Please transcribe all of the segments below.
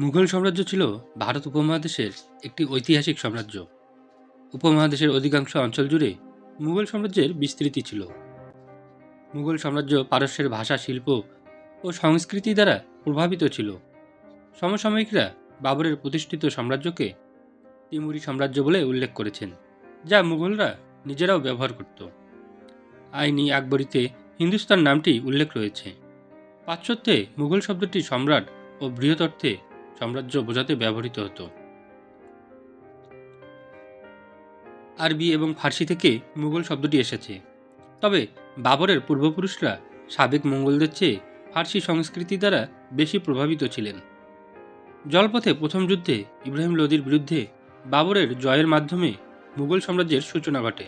মুঘল সাম্রাজ্য ছিল ভারত উপমহাদেশের একটি ঐতিহাসিক সাম্রাজ্য। উপমহাদেশের অধিকাংশ অঞ্চল জুড়ে মুঘল সাম্রাজ্যের বিস্তৃতি ছিল। মুঘল সাম্রাজ্য পারস্যের ভাষা, শিল্প ও সংস্কৃতি দ্বারা প্রভাবিত ছিল। সমসাময়িকরা বাবরের প্রতিষ্ঠিত সাম্রাজ্যকে তিমুরি সাম্রাজ্য বলে উল্লেখ করেছেন, যা মুঘলরা নিজেরাও ব্যবহার করত। আইনি আকবরীতে হিন্দুস্তান নামটি উল্লেখ রয়েছে। পাশ্চাত্যে মুঘল শব্দটি সম্রাট ও বৃহৎ অর্থে সাম্রাজ্য বোঝাতে ব্যবহৃত হতো। আরবি এবং ফার্সি থেকে মুঘল শব্দটি এসেছে। তবে বাবরের পূর্বপুরুষরা সাবেক মঙ্গলদের চেয়ে ফার্সি সংস্কৃতি দ্বারা বেশি প্রভাবিত ছিলেন। জলপথে প্রথম যুদ্ধে ইব্রাহিম লোদির বিরুদ্ধে বাবরের জয়ের মাধ্যমে মুঘল সাম্রাজ্যের সূচনা ঘটে।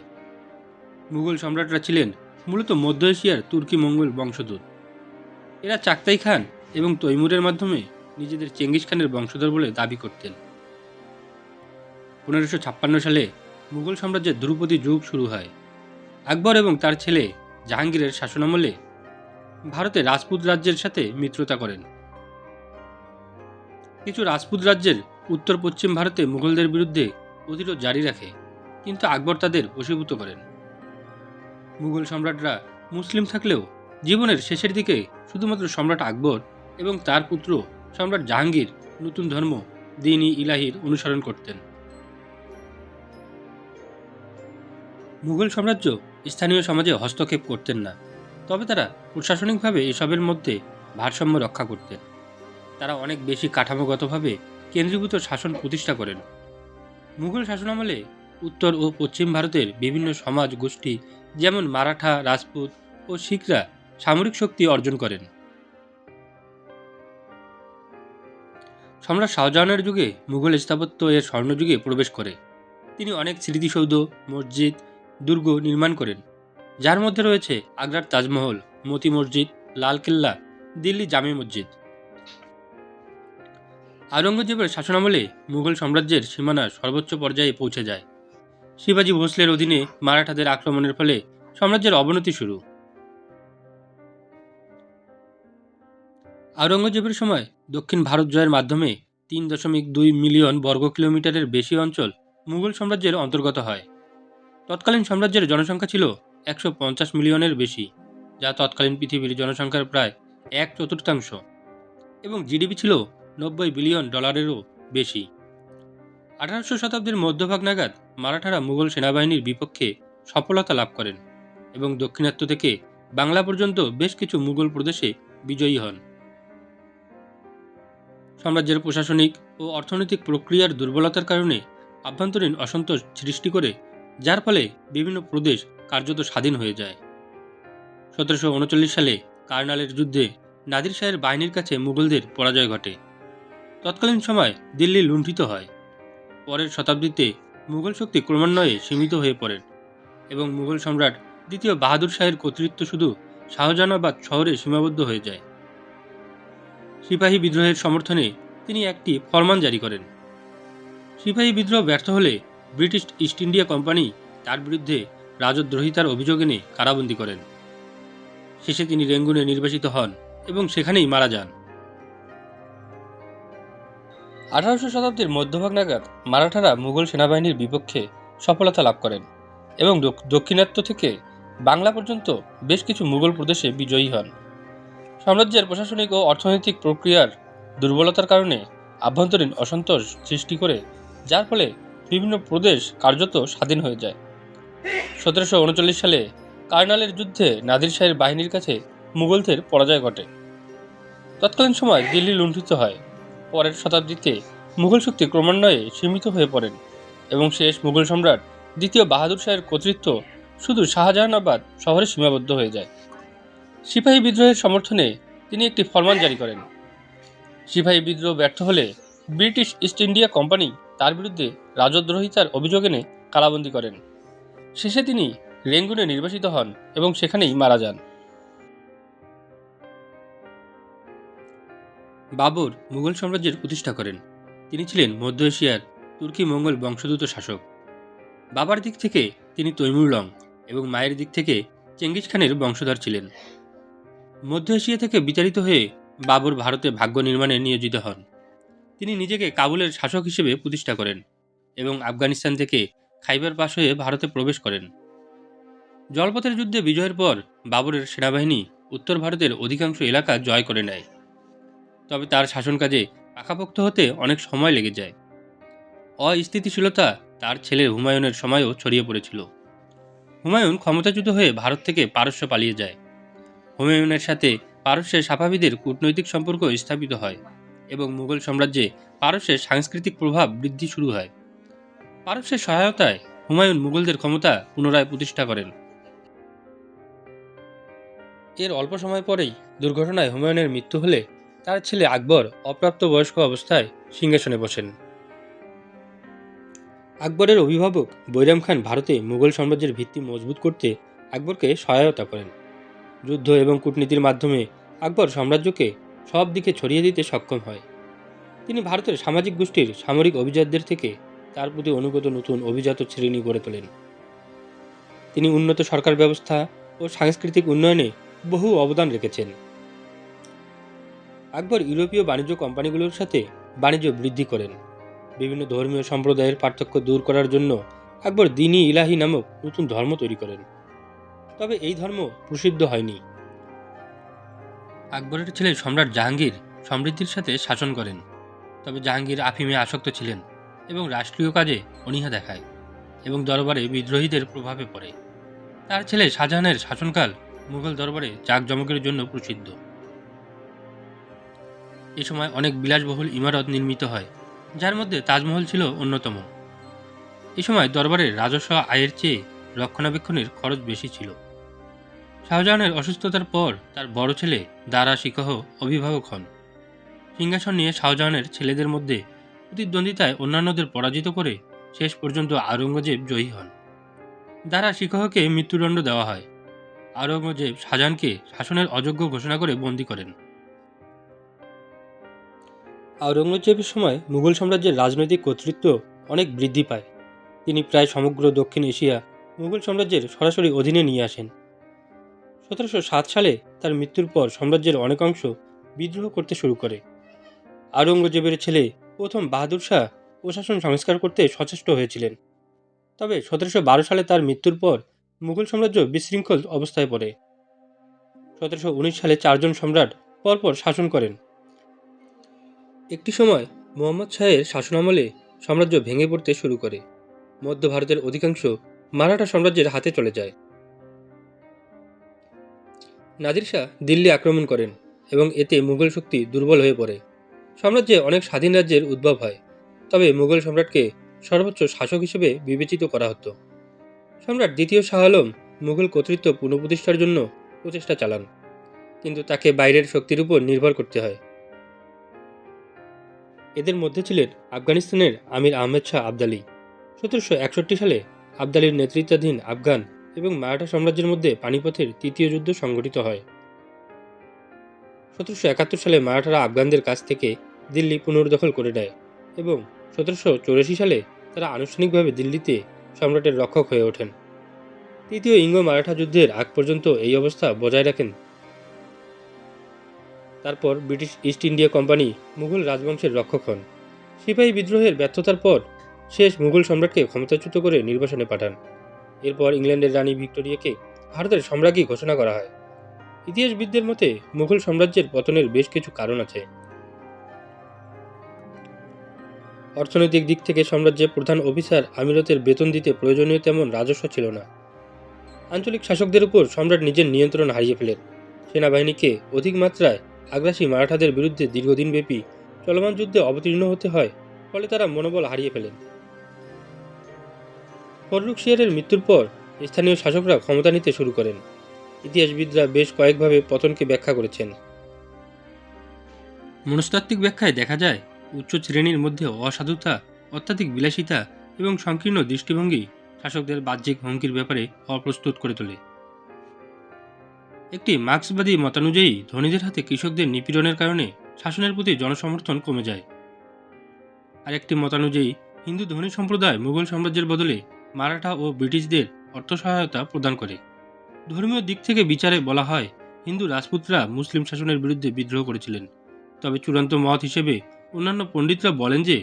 মুঘল সম্রাটরা ছিলেন মূলত মধ্য এশিয়ার তুর্কি মঙ্গল বংশদূত এরা চাকতাই খান এবং তৈমুরের মাধ্যমে নিজেদের চেঙ্গিস খানের বংশধর বলে দাবি করতেন। পনেরোশো ছাপ্পান্ন সালে মুঘল সাম্রাজ্যের ধ্রুপদী যুগ শুরু হয়। আকবর এবং তার ছেলে জাহাঙ্গীরের শাসনামলে ভারতে রাজপুত রাজ্যের সাথে মিত্রতা করেন। কিছু রাজপুত রাজ্যের উত্তর পশ্চিম ভারতে মুঘলদের বিরুদ্ধে প্রতিরোধ জারি রাখে, কিন্তু আকবর তাদের বশীভূত করেন। মুঘল সম্রাটরা মুসলিম থাকলেও জীবনের শেষের দিকে শুধুমাত্র সম্রাট আকবর এবং তার পুত্র সম্রাট জাহাঙ্গীর নতুন ধর্ম দিন ই ইলাহির অনুসরণ করতেন। মুঘল সাম্রাজ্য স্থানীয় সমাজে হস্তক্ষেপ করতেন না। তবে তারা প্রশাসনিকভাবে এসবের মধ্যে ভারসাম্য রক্ষা করতেন। তারা অনেক বেশি কাঠামোগতভাবে কেন্দ্রীভূত শাসন প্রতিষ্ঠা করেন। মুঘল শাসনামলে উত্তর ও পশ্চিম ভারতের বিভিন্ন সমাজ গোষ্ঠী, যেমন মারাঠা, রাজপুত ও শিখরা, সামরিক শক্তি অর্জন করেন। সম্রাট শাহজাহানের যুগে মুঘল স্থাপত্য এর স্বর্ণযুগে প্রবেশ করে। তিনি অনেক স্মৃতিসৌধ, মসজিদ, দুর্গ নির্মাণ করেন, যার মধ্যে রয়েছে আগ্রার তাজমহল, মতি মসজিদ, লালকেল্লা, দিল্লি জামে মসজিদ। আওরঙ্গজেবের শাসনামলে মুঘল সাম্রাজ্যের সীমানা সর্বোচ্চ পর্যায়ে পৌঁছে যায়। শিবাজী ভোসলের অধীনে মারাঠাদের আক্রমণের ফলে সাম্রাজ্যের অবনতি শুরু। আওরঙ্গজেবের সময় দক্ষিণ ভারত জয়ের মাধ্যমে তিন দশমিক দুই মিলিয়ন বর্গ কিলোমিটারের বেশি অঞ্চল মুঘল সাম্রাজ্যের অন্তর্গত হয়। তৎকালীন সাম্রাজ্যের জনসংখ্যা ছিল একশো পঞ্চাশ মিলিয়নের বেশি, যা তৎকালীন পৃথিবীর জনসংখ্যার প্রায় এক চতুর্থাংশ এবং জিডিপি ছিল নব্বই বিলিয়ন ডলারেরও বেশি। আঠারোশো শতাব্দীর মধ্যভাগ নাগাদ মারাঠারা মুঘল সেনাবাহিনীর বিপক্ষে সফলতা লাভ করেন এবং দক্ষিণাত্য থেকে বাংলা পর্যন্ত বেশ কিছু মুঘল প্রদেশে বিজয়ী হন। সাম্রাজ্যের প্রশাসনিক ও অর্থনৈতিক প্রক্রিয়ার দুর্বলতার কারণে আভ্যন্তরীণ অসন্তোষ সৃষ্টি করে, যার ফলে বিভিন্ন প্রদেশ কার্যত স্বাধীন হয়ে যায়। সতেরোশো উনচল্লিশ সালে কার্নালের যুদ্ধে নাদির শাহের বাহিনীর কাছে মুঘলদের পরাজয় ঘটে। তৎকালীন সময় দিল্লি লুণ্ঠিত হয়। পরের শতাব্দীতে মুঘল শক্তি ক্রমান্বয়ে সীমিত হয়ে পড়েন এবং মুঘল সম্রাট দ্বিতীয় বাহাদুর শাহের কর্তৃত্ব শুধু শাহজাহানাবাদ শহরে সীমাবদ্ধ হয়ে যায়। সিপাহী বিদ্রোহের সমর্থনে তিনি একটি ফরমান জারি করেন। সিপাহী বিদ্রোহ ব্যর্থ হলে ব্রিটিশ ইস্ট ইন্ডিয়া কোম্পানি তার বিরুদ্ধে রাজদ্রোহিতার অভিযোগ এনে কারাবন্দী করেন। শেষে তিনি রেঙ্গুনে নির্বাসিত হন এবং সেখানেই মারা যান। আঠারোশো শতাব্দীর মধ্যভাগ নাগাদ মারাঠারা মুঘল সেনাবাহিনীর বিপক্ষে সফলতা লাভ করেন এবং দক- দক্ষিণাত্য থেকে বাংলা পর্যন্ত বেশ কিছু মুঘল প্রদেশে বিজয়ী হন। সাম্রাজ্যের প্রশাসনিক ও অর্থনৈতিক প্রক্রিয়ার দুর্বলতার কারণে আভ্যন্তরীণ অসন্তোষ সৃষ্টি করে, যার ফলে বিভিন্ন প্রদেশ কার্যত স্বাধীন হয়ে যায়। সতেরোশো উনচল্লিশ সালে কার্নালের যুদ্ধে নাদির শাহের বাহিনীর কাছে মুঘলদের পরাজয় ঘটে। তৎকালীন সময় দিল্লি লুণ্ঠিত হয়। পরের শতাব্দীতে মুঘল শক্তি ক্রমান্বয়ে সীমিত হয়ে পড়েন এবং শেষ মুঘল সম্রাট দ্বিতীয় বাহাদুর শাহের কর্তৃত্ব শুধু শাহজাহানাবাদ শহরে সীমাবদ্ধ হয়ে যায়। সিপাহী বিদ্রোহের সমর্থনে তিনি একটি ফরমান জারি করেন। সিপাহী বিদ্রোহ ব্যর্থ হলে ব্রিটিশ ইস্ট ইন্ডিয়া কোম্পানি তার বিরুদ্ধে রাজদ্রোহিতার অভিযোগ এনে কারাবন্দী করেন। শেষে তিনি রেঙ্গুনে নির্বাসিত হন এবং সেখানেই মারা যান। বাবর মুঘল সাম্রাজ্যের প্রতিষ্ঠা করেন। তিনি ছিলেন মধ্য এশিয়ার তুর্কি মঙ্গল বংশোদ্ভূত শাসক। বাবার দিক থেকে তিনি তৈমুর লং এবং মায়ের দিক থেকে চেঙ্গিস খানের বংশধর ছিলেন। মধ্য এশিয়া থেকে বিচারিত হয়ে বাবর ভারতে ভাগ্য নির্মাণে নিয়োজিত হন। তিনি নিজেকে কাবুলের শাসক হিসেবে প্রতিষ্ঠা করেন এবং আফগানিস্তান থেকে খাইবার পাশ হয়ে ভারতে প্রবেশ করেন। জলপথের যুদ্ধে বিজয়ের পর বাবরের সেনাবাহিনী উত্তর ভারতের অধিকাংশ এলাকা জয় করে নেয়। তবে তার শাসন কাজে পাকাপোক্ত হতে অনেক সময় লেগে যায়। অস্থিতিশীলতা তার ছেলে হুমায়ুনের সময়ও ছড়িয়ে পড়েছিল। হুমায়ুন ক্ষমতাচ্যুত হয়ে ভারত থেকে পারস্য পালিয়ে যায়। হুমায়ুনের সাথে পারস্যের সাফাবিদের কূটনৈতিক সম্পর্ক স্থাপিত হয় এবং মুঘল সাম্রাজ্যে পারস্যের সাংস্কৃতিক প্রভাব বৃদ্ধি শুরু হয়। পারস্যের সহায়তায় হুমায়ুন মুঘলদের ক্ষমতা পুনরায় প্রতিষ্ঠা করেন। এর অল্প সময় পরেই দুর্ঘটনায় হুমায়ুনের মৃত্যু হলে তার ছেলে আকবর অপ্রাপ্তবয়স্ক অবস্থায় সিংহাসনে বসেন। আকবরের অভিভাবক বৈরাম খান ভারতে মুঘল সাম্রাজ্যের ভিত্তি মজবুত করতে আকবরকে সহায়তা করেন। যুদ্ধ এবং কূটনীতির মাধ্যমে আকবর সাম্রাজ্যকে সব দিকে ছড়িয়ে দিতে সক্ষম হয়। তিনি ভারতের সামাজিক গোষ্ঠীর সামরিক অভিজাতদের থেকে তার প্রতি অনুগত নতুন অভিজাত শ্রেণি গড়ে তোলেন। তিনি উন্নত সরকার ব্যবস্থা ও সাংস্কৃতিক উন্নয়নে বহু অবদান রেখেছেন। আকবর ইউরোপীয় বাণিজ্য কোম্পানিগুলোর সাথে বাণিজ্য বৃদ্ধি করেন। বিভিন্ন ধর্মীয় সম্প্রদায়ের পার্থক্য দূর করার জন্য আকবর দিনী ইলাহি নামক নতুন ধর্ম তৈরি করেন। তবে এই ধর্ম প্রসিদ্ধ হয়নি। আকবরের ছেলে সম্রাট জাহাঙ্গীর সমৃদ্ধির সাথে শাসন করেন, তবে জাহাঙ্গীর আফিমে আসক্ত ছিলেন এবং রাষ্ট্রীয় কাজে অনীহা দেখায় এবং দরবারে বিদ্রোহীদের প্রভাবে পড়ে। তার ছেলে শাহজাহানের শাসনকাল মুঘল দরবারে জাঁকজমকের জন্য প্রসিদ্ধ। এ সময় অনেক বিলাসবহুল ইমারত নির্মিত হয়, যার মধ্যে তাজমহল ছিল অন্যতম। এ সময় দরবারের রাজস্ব আয়ের চেয়ে রক্ষণাবেক্ষণের খরচ বেশি ছিল। শাহজাহানের অসুস্থতার পর তার বড় ছেলে দারা শিকহ অভিভাবক হন। সিংহাসন নিয়ে শাহজাহানের ছেলেদের মধ্যে প্রতিদ্বন্দ্বিতায় অন্যান্যদের পরাজিত করে শেষ পর্যন্ত আওরঙ্গজেব জয়ী হন। দারা শিকহকে মৃত্যুদণ্ড দেওয়া হয়। আওরঙ্গজেব শাহজাহানকে শাসনের অযোগ্য ঘোষণা করে বন্দী করেন। আওরঙ্গজেবের সময় মুঘল সাম্রাজ্যের রাজনৈতিক কর্তৃত্ব অনেক বৃদ্ধি পায়। তিনি প্রায় সমগ্র দক্ষিণ এশিয়া মুঘল সাম্রাজ্যের সরাসরি অধীনে নিয়ে আসেন। সতেরোশো সাত সালে তার মৃত্যুর পর সাম্রাজ্যের অনেক অংশ বিদ্রোহ করতে শুরু করে। আওরঙ্গজেবের ছেলে প্রথম বাহাদুর শাহ প্রশাসন সংস্কার করতে সচেষ্ট হয়েছিলেন। তবে সতেরোশো বারো সালে তার মৃত্যুর পর মুঘল সাম্রাজ্য বিশৃঙ্খল অবস্থায় পড়ে। সতেরোশো উনিশ সালে চারজন সম্রাট পরপর শাসন করেন। একটি সময় মোহাম্মদ শাহের শাসনামলে সাম্রাজ্য ভেঙে পড়তে শুরু করে। মধ্য ভারতের অধিকাংশ মারাঠা সাম্রাজ্যের হাতে চলে যায়। নাদির শাহ দিল্লি আক্রমণ করেন এবং এতে মুঘল শক্তি দুর্বল হয়ে পড়ে। সাম্রাজ্যে অনেক স্বাধীন রাজ্যের উদ্ভব হয়, তবে মুঘল সম্রাটকে সর্বোচ্চ শাসক হিসেবে বিবেচিত করা হতো। সম্রাট দ্বিতীয় শাহ আলম মুঘল কর্তৃত্ব পুনঃপ্রতিষ্ঠার জন্য প্রচেষ্টা চালান, কিন্তু তাকে বাইরের শক্তির উপর নির্ভর করতে হয়। এদের মধ্যে ছিলেন আফগানিস্তানের আমির আহমেদ শাহ আবদালি। সতেরোশো একষট্টি সালে আবদালির নেতৃত্বাধীন আফগান এবং মারাঠা সাম্রাজ্যের মধ্যে পানিপথের তৃতীয় যুদ্ধ সংঘটিত হয়। সতেরোশো একাত্তর সালে মারাঠারা আফগানদের কাছ থেকে দিল্লি পুনর্দখল করে নেয় এবং সতেরোশো সালে তারা আনুষ্ঠানিকভাবে দিল্লিতে সম্রাটের রক্ষক হয়ে ওঠেন। তৃতীয় ইঙ্গ মারাঠা যুদ্ধের আগ পর্যন্ত এই অবস্থা বজায় রাখেন। তারপর British East India company Mughal রাজবংশের রক্ষক হন। সিপাহী বিদ্রোহের ব্যর্থতার পর শেষ মুঘল সম্রাটকে ক্ষমতাচ্যুত করে নির্বাসনে পাঠান। এরপর ইংল্যান্ডের রানী ভিক্টোরিয়াকে ভারতের সম্রাজ্ঞী ঘোষণা করা হয়। ইতিহাসবিদদের মতে, মুঘল সাম্রাজ্যের পতনের বেশ কিছু কারণ আছে। অর্থনৈতিক দিক থেকে সাম্রাজ্যের প্রধান অফিসার আমিরতের বেতন দিতে প্রয়োজনীয় তেমন রাজস্ব ছিল না। আঞ্চলিক শাসকদের উপর সম্রাট নিজের নিয়ন্ত্রণ হারিয়ে ফেলেন। সেনাবাহিনীকে অধিক মাত্রায় আগ্রাসী মারাঠাদের বিরুদ্ধে দীর্ঘদিনব্যাপী চলমান যুদ্ধে অবতীর্ণ হতে হয়, ফলে তারা মনোবল হারিয়ে ফেলেন। ফররুখ শিয়ারের মৃত্যুর পর স্থানীয় শাসকরা ক্ষমতা নিতে শুরু করেন। ইতিহাসবিদরা বেশ কয়েকভাবে পতনকে ব্যাখ্যা করেছেন। মনস্তাত্ত্বিক ব্যাখ্যায় দেখা যায়, উচ্চ শ্রেণির মধ্যে অসাধুতা, অত্যাধিক বিলাসিতা এবং সংকীর্ণ দৃষ্টিভঙ্গি শাসকদের বাহ্যিক হুমকির ব্যাপারে অপ্রস্তুত করে তোলে। একটি মার্ক্সবাদী মতানুযায়ী ধনীদের হাতে কৃষকদের নিপীড়নের কারণে শাসনের প্রতি জনসমর্থন কমে যায়। আর একটি মতানুযায়ী হিন্দু ধনী সম্প্রদায় মুঘল সাম্রাজ্যের বদলে মারাঠা ও ব্রিটিশদের অর্থ সহায়তা প্রদান করে। ধর্মীয় দিক থেকে বিচারে বলা হয়, হিন্দু রাজপুতরা মুসলিম শাসনের বিরুদ্ধে বিদ্রোহ করেছিলেন। তবে চূড়ান্ত মত হিসেবে অন্যান্য পণ্ডিতরা বলেন যে,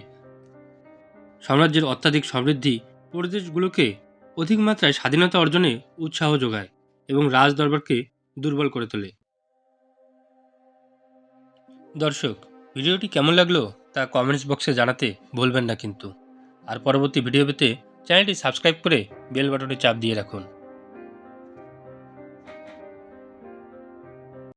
সাম্রাজ্যের অত্যাধিক সমৃদ্ধি প্রদেশগুলোকে অধিক মাত্রায় স্বাধীনতা অর্জনে উৎসাহ যোগায় এবং রাজ দরবারকে দুর্বল করে তোলে। দর্শক, ভিডিওটি কেমন লাগল তা কমেন্টস বক্সে জানাতে ভুলবেন না কিন্তু। আর পরবর্তী ভিডিও পেতে চ্যানেলটি সাবস্ক্রাইব করে বেল বাটনে চাপ দিয়ে রাখুন।